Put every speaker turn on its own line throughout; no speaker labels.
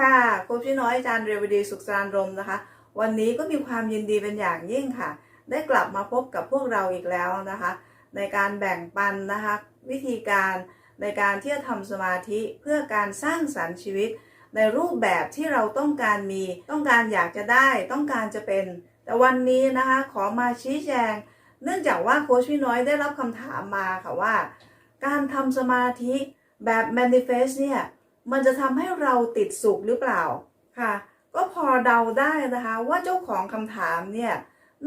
ค่ะโค้ชพี่น้อยอาจารย์เรวดีสุขสารรมนะคะ วันนี้ก็มีความยินดีเป็นอย่างยิ่งค่ะ ได้กลับมาพบกับพวกเราอีกแล้วนะคะ ในการแบ่งปันนะคะ วิธีการในการที่จะทำสมาธิเพื่อการสร้างสรรค์ชีวิต ในรูปแบบที่เราต้องการมีต้องการอยากจะได้ ต้องการจะเป็น แต่วันนี้นะคะขอมาชี้แจง เนื่องจากว่าโค้ชพี่น้อยได้รับคำถามมาค่ะว่า การทำสมาธิแบบ manifest เนี่ย มันจะทำให้เราติดสุขหรือเปล่าค่ะ ก็พอเดาได้นะคะว่าเจ้าของคำถามเนี่ย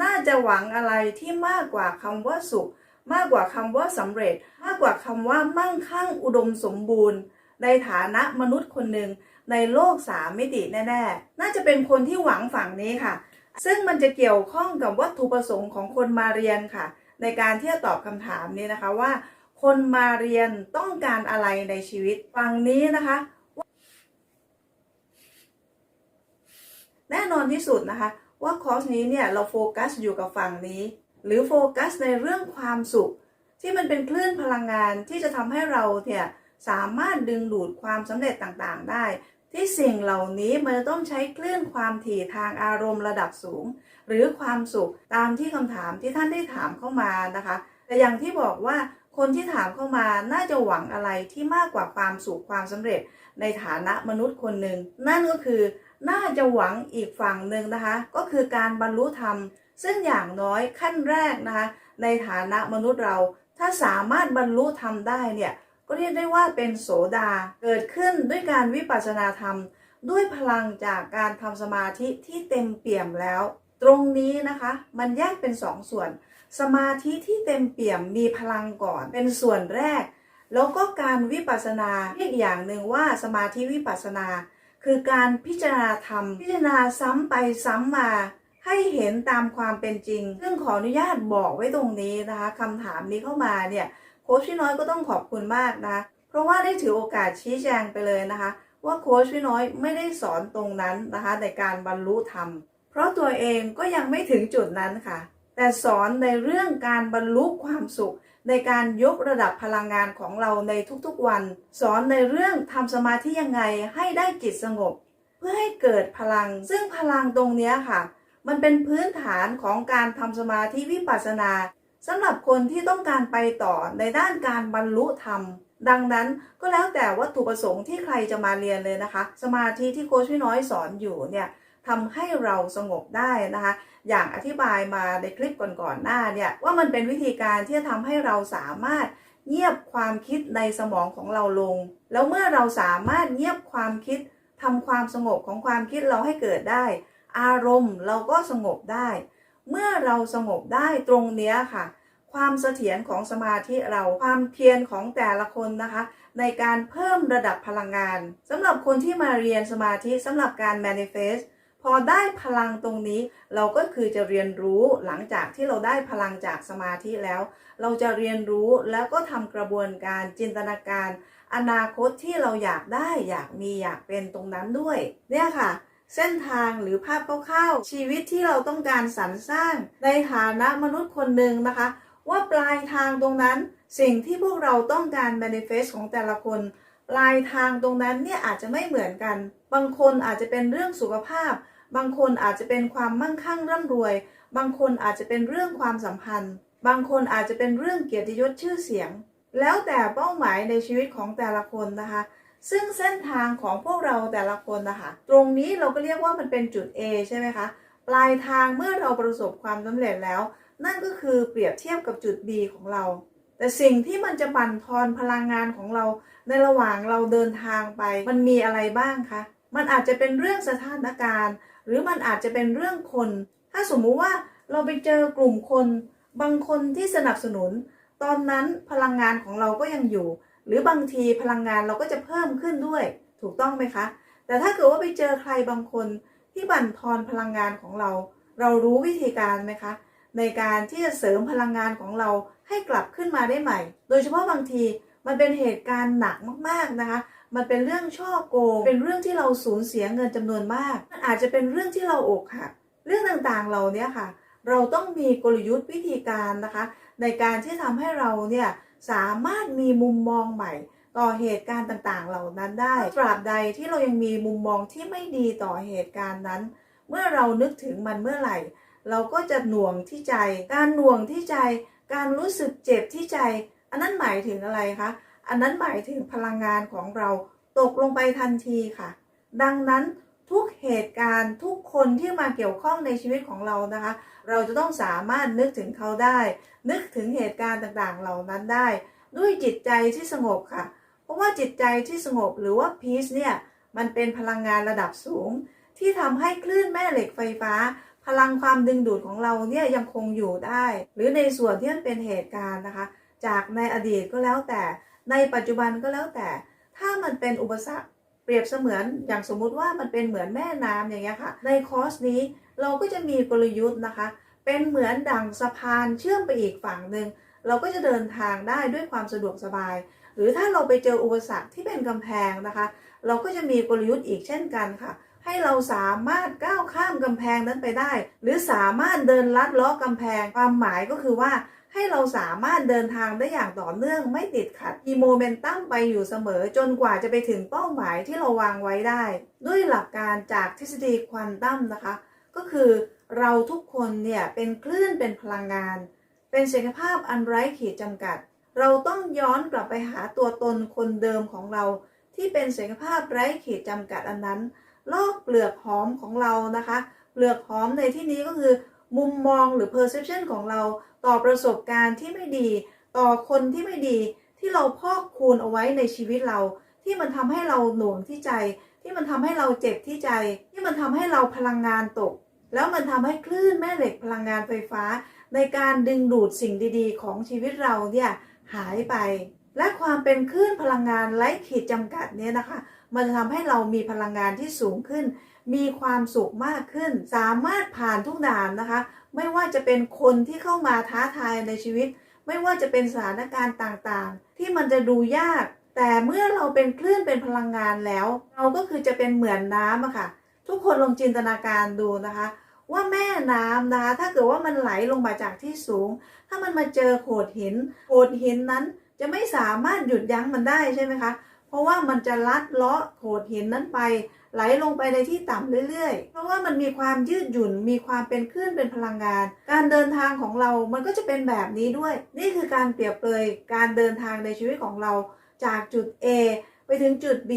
น่าจะหวังอะไรที่มากกว่าคำว่าสุข มากกว่าคำว่าสำเร็จ มากกว่าคำว่ามั่งคั่งอุดมสมบูรณ์ ในฐานะมนุษย์คนหนึ่งในโลกสามมิติแน่ๆ น่าจะเป็นคนที่หวังฝั่งนี้ค่ะ ซึ่งมันจะเกี่ยวข้องกับวัตถุประสงค์ของคนมาเรียนค่ะ ในการที่จะตอบคำถามนี้นะคะว่า คนมาเรียนต้องการอะไรในชีวิตฝั่งนี้นะคะ แน่นอนที่สุดนะคะ ว่าคอร์สนี้เนี่ยเราโฟกัสอยู่กับฝั่งนี้ หรือโฟกัสในเรื่องความสุข ที่มันเป็นคลื่นพลังงานที่จะทำให้เราเนี่ยสามารถดึงดูดความสำเร็จต่างๆ ได้ ที่สิ่งเหล่านี้มันจะต้องใช้คลื่นความถี่ทางอารมณ์ระดับสูง หรือความสุขตามที่คำถามที่ท่านได้ถามเข้ามานะคะ แต่อย่างที่บอกว่า คนที่ถามเข้ามาน่าจะหวังอะไรที่มากกว่าความสุขความสำเร็จในฐานะมนุษย์คนหนึ่ง นั่นก็คือน่าจะหวังอีกฝั่งหนึ่งนะคะ ก็คือการบรรลุธรรม ซึ่งอย่างน้อยขั้นแรกนะคะ ในฐานะมนุษย์เรา ถ้าสามารถบรรลุธรรมได้เนี่ยก็เรียกได้ว่าเป็นโสดาเกิดขึ้นด้วยการวิปัสสนาธรรม ด้วยพลังจากการทำสมาธิที่เต็มเปี่ยมแล้ว ตรงนี้นะคะ มันแยกเป็นสองส่วน สมาธิที่เต็มเปี่ยมมีพลังก่อนเป็นส่วนแรก แล้วก็การวิปัสสนาอีกอย่างหนึ่งว่าสมาธิวิปัสสนา คือการพิจารณาธรรม พิจารณาซ้ำไปซ้ำมาให้เห็นตามความเป็นจริง ซึ่งขออนุญาตบอกไว้ตรงนี้นะคะคำถามนี้เข้ามาเนี่ยโค้ชพี่น้อยก็ต้องขอบคุณมากนะเพราะว่าได้ถือโอกาสชี้แจงไปเลยนะคะ ว่าโค้ชพี่น้อยไม่ได้สอนตรงนั้นนะคะในการบรรลุธรรม เพราะตัวเองก็ยังไม่ถึงจุดนั้นค่ะ แต่สอนในเรื่องการบรรลุความสุข ในการยกระดับพลังงานของเราในทุกๆวัน สอนในเรื่องทำสมาธิยังไงให้ได้จิตสงบ เพื่อให้เกิดพลัง ซึ่งพลังตรงนี้ค่ะ มันเป็นพื้นฐานของการทำสมาธิวิปัสสนาสำหรับคนที่ต้องการไปต่อในด้านการบรรลุธรรม ดังนั้นก็แล้วแต่วัตถุประสงค์ที่ใครจะมาเรียนเลยนะคะ สมาธิที่โค้ชพี่น้อยสอนอยู่เนี่ย ทำให้เราสงบได้นะคะ อย่างอธิบายมาในคลิปก่อนๆหน้าเนี่ยว่ามันเป็นวิธีการที่จะทำให้เราสามารถเงียบความคิดในสมองของเราลง แล้วเมื่อเราสามารถเงียบความคิดทำความสงบของความคิดเราให้เกิดได้ อารมณ์เราก็สงบได้ เมื่อเราสงบได้ตรงเนี้ยค่ะ ความเสถียรของสมาธิเราความเพียรของแต่ละคนนะคะ ในการเพิ่มระดับพลังงานสำหรับคนที่มาเรียนสมาธิสำหรับการ manifest พอได้พลังตรงนี้ เราก็คือจะเรียนรู้หลังจากที่เราได้พลังจากสมาธิแล้ว เราจะเรียนรู้แล้วก็ทำกระบวนการจินตนาการ อนาคตที่เราอยากได้อยากมีอยากเป็นตรงนั้นด้วย เนี่ยค่ะ เส้นทางหรือภาพคร่าวๆชีวิตที่เราต้องการสรรสร้าง ในฐานะมนุษย์คนหนึ่งนะคะ ว่าปลายทางตรงนั้น สิ่งที่พวกเราต้องการ manifest ของแต่ละคนปลายทางตรงนั้นเนี่ยอาจจะไม่เหมือนกัน บางคนอาจจะเป็นเรื่องสุขภาพ บางคนอาจจะเป็นความมั่งคั่งร่ำรวย บางคนอาจจะเป็นเรื่องความสัมพันธ์ บางคนอาจจะเป็นเรื่องเกียรติยศชื่อเสียง แล้วแต่เป้าหมายในชีวิตของแต่ละคนนะคะ ซึ่งเส้นทางของพวกเราแต่ละคนนะคะ ตรงนี้เราก็เรียกว่ามันเป็นจุด A ใช่ไหมคะ ปลายทางเมื่อเราประสบความสำเร็จแล้ว นั่นก็คือเปรียบเทียบกับจุด B ของเรา แต่สิ่งที่มันจะบั่นทอนพลังงานของเรา ในระหว่างเราเดินทางไป มันมีอะไรบ้างคะ มันอาจจะเป็นเรื่องสถานการณ์ หรือมันอาจจะเป็นเรื่องคน ถ้าสมมุติว่าเราไปเจอกลุ่มคนบางคนที่สนับสนุน ตอนนั้นพลังงานของเราก็ยังอยู่ หรือบางทีพลังงานเราก็จะเพิ่มขึ้นด้วย ถูกต้องไหมคะ แต่ถ้าเกิดว่าไปเจอใครบางคนที่บั่นทอนพลังงานของเรา เรารู้วิธีการไหมคะ ในการที่จะเสริมพลังงานของเราให้กลับขึ้นมาได้ใหม่ โดยเฉพาะบางทีมันเป็นเหตุการณ์หนักมากๆนะคะ มันเป็นเรื่องช่อโกง เป็นเรื่องที่เราสูญเสียเงินจำนวนมาก มันอาจจะเป็นเรื่องที่เราอกหัก เรื่องต่างๆเราเนี่ยค่ะ เราต้องมีกลยุทธ์วิธีการนะคะ ในการที่ทำให้เราเนี่ยสามารถมีมุมมองใหม่ ต่อเหตุการณ์ต่างๆ เหล่านั้นได้ ตราบใดที่เรายังมีมุมมองที่ไม่ดีต่อเหตุการณ์นั้น เมื่อเรานึกถึงมันเมื่อไหร่ เราก็จะหน่วงที่ใจ การหน่วงที่ใจ การรู้สึกเจ็บที่ใจ อันนั้นหมายถึงอะไรคะ อันนั้นหมายถึงพลังงานของเราตกลงไปทันทีค่ะ ดังนั้นทุกเหตุการณ์ทุกคนที่มาเกี่ยวข้องในชีวิตของเรานะคะ เราจะต้องสามารถนึกถึงเขาได้ นึกถึงเหตุการณ์ต่างๆ เหล่านั้นได้ ด้วยจิตใจที่สงบค่ะ เพราะว่าจิตใจที่สงบหรือว่า peace เนี่ยมันเป็นพลังงานระดับสูง ที่ทำให้คลื่นแม่เหล็กไฟฟ้า พลังความดึงดูดของเราเนี่ยยังคงอยู่ได้ หรือในส่วนที่มันเป็นเหตุการณ์นะคะ จากในอดีตก็แล้วแต่ ในปัจจุบันก็แล้วแต่ ถ้ามันเป็นอุปสรรคเปรียบเสมือนอย่างสมมุติว่ามันเป็นเหมือนแม่น้ำอย่างเงี้ยค่ะ ในคอร์สนี้เราก็จะมีกลยุทธ์นะคะ เป็นเหมือนดั่งสะพานเชื่อมไปอีกฝั่งหนึ่งเราก็จะเดินทางได้ด้วยความสะดวกสบาย หรือถ้าเราไปเจออุปสรรคที่เป็นกำแพงนะคะ เราก็จะมีกลยุทธ์อีกเช่นกันค่ะ ให้เราสามารถก้าวข้ามกำแพงนั้นไปได้ หรือสามารถเดินลัดเล้อกำแพงความหมายก็คือว่า ให้เราสามารถเดินทางได้อย่างต่อเนื่องไม่ติดขัดมีโมเมนตัมไปอยู่เสมอจนกว่าจะไปถึงเป้าหมายที่เราวางไว้ได้ ด้วยหลักการจากทฤษฎีควอนตัมนะคะ ก็คือเราทุกคนเนี่ยเป็นคลื่นเป็นพลังงาน เป็นศักยภาพอันไร้ขีดจำกัด เราต้องย้อนกลับไปหาตัวตนคนเดิมของเรา ที่เป็นศักยภาพไร้ขีดจำกัดอันนั้น ลอกเปลือกหอมของเรานะคะ เปลือกหอมในที่นี้ก็คือ มุมมองหรือ perception ของเราต่อประสบการณ์ที่ไม่ดี ต่อคนที่ไม่ดีที่เราพอกคูณเอาไว้ในชีวิตเรา ที่มันทำให้เราหน่วงที่ใจ ที่มันทำให้เราเจ็บที่ใจ ที่มันทำให้เราพลังงานตก แล้วมันทำให้คลื่นแม่เหล็กพลังงานไฟฟ้า ในการดึงดูดสิ่งดีๆ ของชีวิตเราเนี่ยหายไป และความเป็นคลื่นพลังงานไร้ขีดจำกัดเนี่ยนะคะ มันจะทำให้เรามีพลังงานที่สูงขึ้น มีความสุขมากขึ้น สามารถผ่านทุกด่านนะคะ ไม่ว่าจะเป็นคนที่เข้ามาท้าทายในชีวิต ไม่ว่าจะเป็นสถานการณ์ต่างๆ ที่มันจะดูยาก แต่เมื่อเราเป็นคลื่นเป็นพลังงานแล้ว เราก็คือจะเป็นเหมือนน้ำอะค่ะ ทุกคนลองจินตนาการดูนะคะ ว่าแม่น้ำนะคะ ถ้าเกิดว่ามันไหลลงมาจากที่สูง ถ้ามันมาเจอโขดหิน โขดหินนั้นจะไม่สามารถหยุดยั้งมันได้ใช่ไหมคะ ราะว่ามันจะลัดเลาะโขดหินนั้นไป ไหลลงไปในที่ต่ำเรื่อยๆ เพราะว่ามันมีความยืดหยุ่น มีความเป็นคลื่นเป็นพลังงาน การเดินทางของเรา มันก็จะเป็นแบบนี้ด้วย นี่คือการเปรียบเปยการเดินทางในชีวิตของเรา จากจุด A ไปถึงจุด B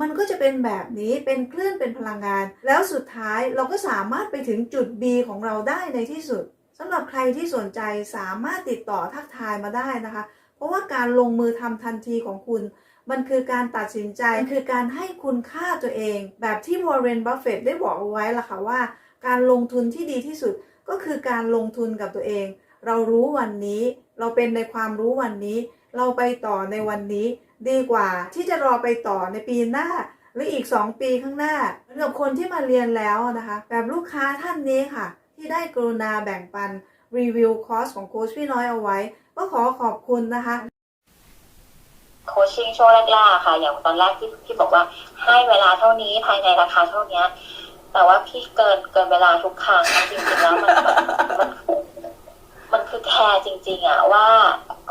มันก็จะเป็นแบบนี้เป็นคลื่นเป็นพลังงาน แล้วสุดท้ายเราก็สามารถไปถึงจุด B ของเราได้ในที่สุดสำหรับใครที่สนใจสามารถติดต่อทักทายมาได้นะคะ เพราะว่าการลงมือทำทันทีของคุณ มันคือการตัดสินใจ มันคือการให้คุณค่าตัวเอง แบบที่วอร์เรน บัฟเฟตได้บอกเอาไว้ล่ะค่ะว่า การลงทุนที่ดีที่สุดก็คือการลงทุนกับตัวเอง เรารู้วันนี้ เราเป็นในความรู้วันนี้ เราไปต่อในวันนี้ ดีกว่าที่จะรอไปต่อในปีหน้า หรืออีก 2 ปีข้างหน้าเหมือนกับคนที่มาเรียนแล้วนะคะ แบบลูกค้าท่านนี้ค่ะ ที่ได้กรุณาแบ่งปันรีวิวคอร์สของโค้ชพี่น้อยเอาไว้ ก็ขอขอบคุณนะคะ
โคชชิ่งช่วงแรกๆค่ะ อย่างตอนแรกที่พี่บอกว่าให้เวลาเท่านี้ภายในราคาเท่านี้แต่ว่าพี่เกินเกินเวลาทุกครั้งจริงๆแล้วมันมันมันคือแคร์จริง ๆอะว่า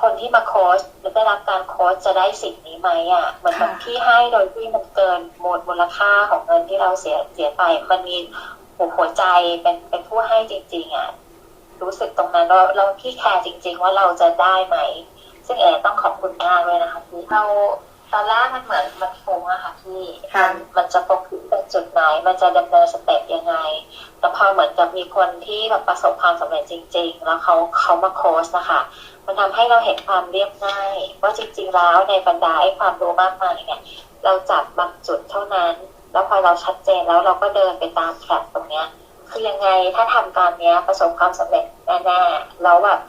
คนที่มาโค้ชหรือได้รับการโค้ชจะได้สิ่งนี้ไหมอะเหมือนแบบพี่ให้โดยที่มันเกินมูลมูลค่าของเงินที่เราเสียเสียไป มันมีหัวใจเป็นเป็นผู้ให้จริง ๆอะรู้สึกตรงนั้นเราเราพี่แคร์จริง ๆ ว่าเราจะได้ไหม ซึ่งเอต้องขอบคุณมากเลยนะคะพี่เราตอนแรกมันเหมือนมันฟุ้งอะค่ะพี่
ค่ะ
มันมันจะโฟกัสเป็นจุดไหน มันจะดำเนินสเต็ปยังไง แต่พอเหมือนกับมีคนที่แบบประสบความสำเร็จจริง ๆ แล้วเขาเขามาโค้ชนะคะ มันทำให้เราเห็นความเรียบง่าย ว่าจริง ๆ แล้วในบรรดาไอ้ความรู้มากมายเนี่ยเราจับบางจุดเท่านั้น แล้วพอเราชัดเจนแล้วเราก็เดินไปตามแทร็กตรงเนี้ย คือยังไงถ้าทำตามเนี้ยประสบความสำเร็จแน่ๆแล้วแบบ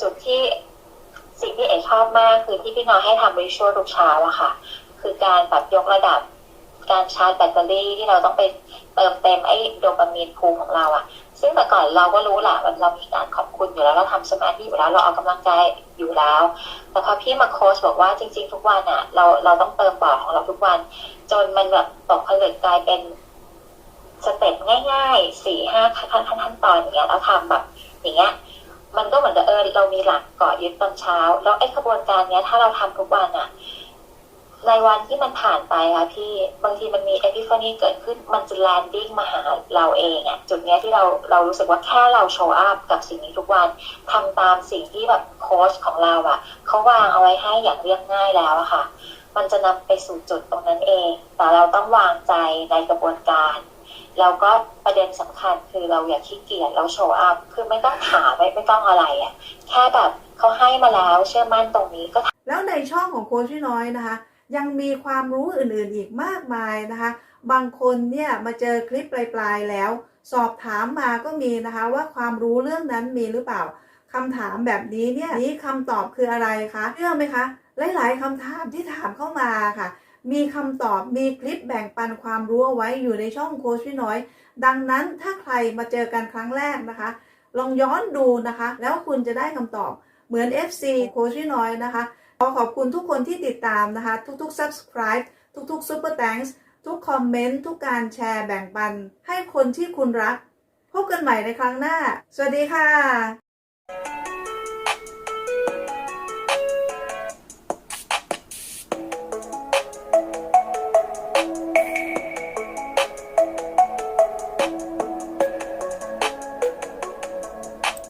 จุดที่ สิ่งที่เอกชอบมากคือที่พี่น้อยให้ทำวิชวลทุกเช้าอะค่ะ คือการแบบยกระดับ การชาร์จแบตเตอรี่ที่เราต้องไปเติมเต็มไอ้โดปามีนภูของเราอะซึ่งแต่ก่อนเราก็รู้แหละว่าเรามีการขอบคุณอยู่แล้วเราทำสมาธิอยู่แล้วเราออกกำลังกายอยู่แล้ว แต่พอพี่มาโค้ชบอกว่าจริง ๆ ทุกวันอะเราเราต้องเติมบ่อของเราทุกวัน จนมันแบบตกผลึกกลายเป็นสเต็ปง่ายๆสี่ห้าขั้นขั้นขั้นตอนอย่างเงี้ยแล้วทำแบบอย่างเงี้ย มันก็เหมือนกับเออเรามีหลักเกาะยึดตอนเช้า แล้วไอ้ขบวนการเนี้ย ถ้าเราทำทุกวันอะในวันที่มันผ่านไปค่ะพี่บางทีมันมี epiphany เกิดขึ้นมันจะ landing มาหาเราเองอะจุดเนี้ยที่เราเรารู้สึกว่าแค่เรา show up กับสิ่งนี้ทุกวันทำตามสิ่งที่แบบโค้ชของเราอะเขาวางเอาไว้ให้อย่างเรียบง่ายแล้วอะค่ะ มันจะนำไปสู่จุดตรงนั้นเอง แต่เราต้องวางใจในกระบวนการ แล้วก็ประเด็นสำคัญคือเราอย่าขี้เกียจเราโชว์อัพคือไม่ต้องถามไม่ไม่ต้องอะไรอะ่ะแค่แบบเขาให้มาแล้วเชื่อมั่นตรงนี้ก็
แล้วในช่องของโค้ชพี่น้อยนะคะ ยังมีความรู้อื่นๆอีกมากมายนะคะ บางคนเนี่ยมาเจอคลิปปลายๆแล้ว สอบถามมาก็มีนะคะว่าความรู้เรื่องนั้นมีหรือเปล่าคำถามแบบนี้เนี่ยนี้คำตอบคืออะไรคะเชื่อไหมคะหลายๆคำถามที่ถามเข้ามาค่ะ มีคำตอบมีคลิปแบ่งปันความรู้เอาไว้อยู่ในช่องโค้ชพี่น้อย ดังนั้นถ้าใครมาเจอกันครั้งแรกนะคะ ลองย้อนดูนะคะ แล้วคุณจะได้คำตอบเหมือน FC โค้ชพี่น้อยนะคะขอขอบคุณทุกคนที่ติดตามนะคะ ทุกๆ subscribe ทุกๆ super thanks ทุกคอมเมนต์ทุกการแชร์แบ่งปัน ให้คนที่คุณรัก พบกันใหม่ในครั้งหน้า สวัสดีค่ะ